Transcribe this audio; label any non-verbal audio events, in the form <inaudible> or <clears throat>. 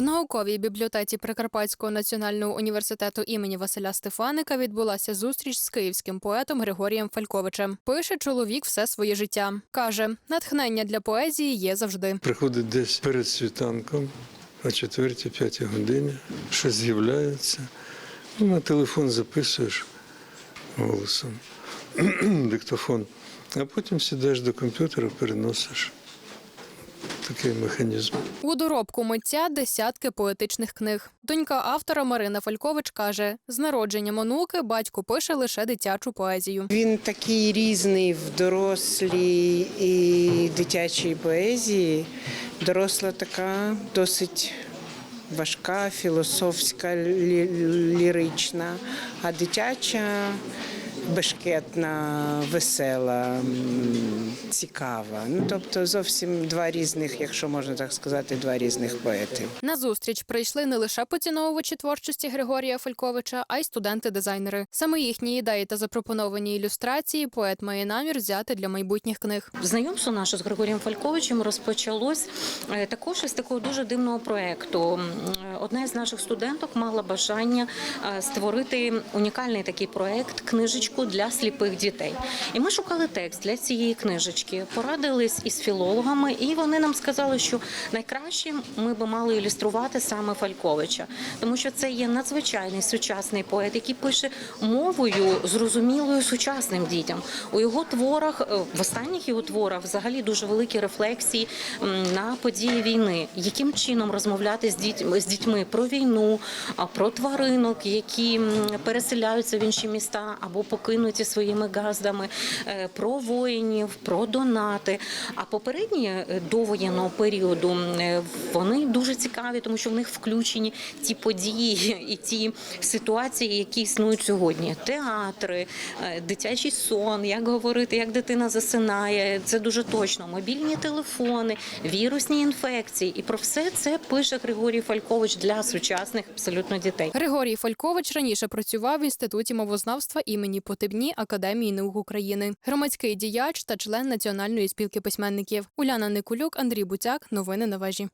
В науковій бібліотеці Прикарпатського національного університету імені Василя Стефаника відбулася зустріч з київським поетом Григорієм Фальковичем. Пише чоловік все своє життя. каже, натхнення для поезії є завжди. Приходить десь перед світанком о 4-5 годині, щось з'являється. На телефон записуєш голосом, <clears throat> диктофон, а потім сідаєш до комп'ютера, переносиш. Такий механізм. У доробку митця десятки поетичних книг. Донька автора Марина Фалькович каже: з народженням онуки батько пише лише дитячу поезію. Він такий різний в дорослій і дитячій поезії. Доросла така досить важка, філософська, лі- лірична, а дитяча бешкетна, весела, цікава. Ну, тобто зовсім два різних, якщо можна так сказати, два різних поети. На зустріч прийшли не лише поціновувачі творчості Григорія Фальковича, а й студенти-дизайнери. Саме їхні ідеї та запропоновані ілюстрації поет має намір взяти для майбутніх книг. Знайомство наше з Григорієм Фальковичем розпочалось е, також із такого дуже дивного проєкту. М, е, Одна із наших студенток мала бажання е, створити унікальний такий проєкт книжечку для сліпих дітей. І ми шукали текст для цієї книжечки, порадились із філологами, і вони нам сказали, що найкраще ми би мали ілюструвати саме Фальковича, тому що це є надзвичайний сучасний поет, який пише мовою зрозумілою сучасним дітям. У його творах, е, в останніх його творах, взагалі дуже великі рефлексії на події війни. Яким чином розмовляти з дітьми з дітьми про війну, про тваринок, які переселяються в інші міста або покинуті своїми газдами, е, про воїнів, про донати. А попередні е, до воєнного періоду е, вони дуже цікаві, тому що в них включені ті події і ті ситуації, які існують сьогодні. Театри, е, дитячий сон, як говорити, як дитина засинає. Це дуже точно. Мобільні телефони, вірусні інфекції. І про все це пише Григорій Фалькович для сучасних абсолютно дітей. Григорій Фалькович раніше працював в інституті мовознавства імені Потебні Академії наук України, громадський діяч та член Національної спілки письменників. Уляна Никулюк, Андрій Буцяк. Новини на вежі.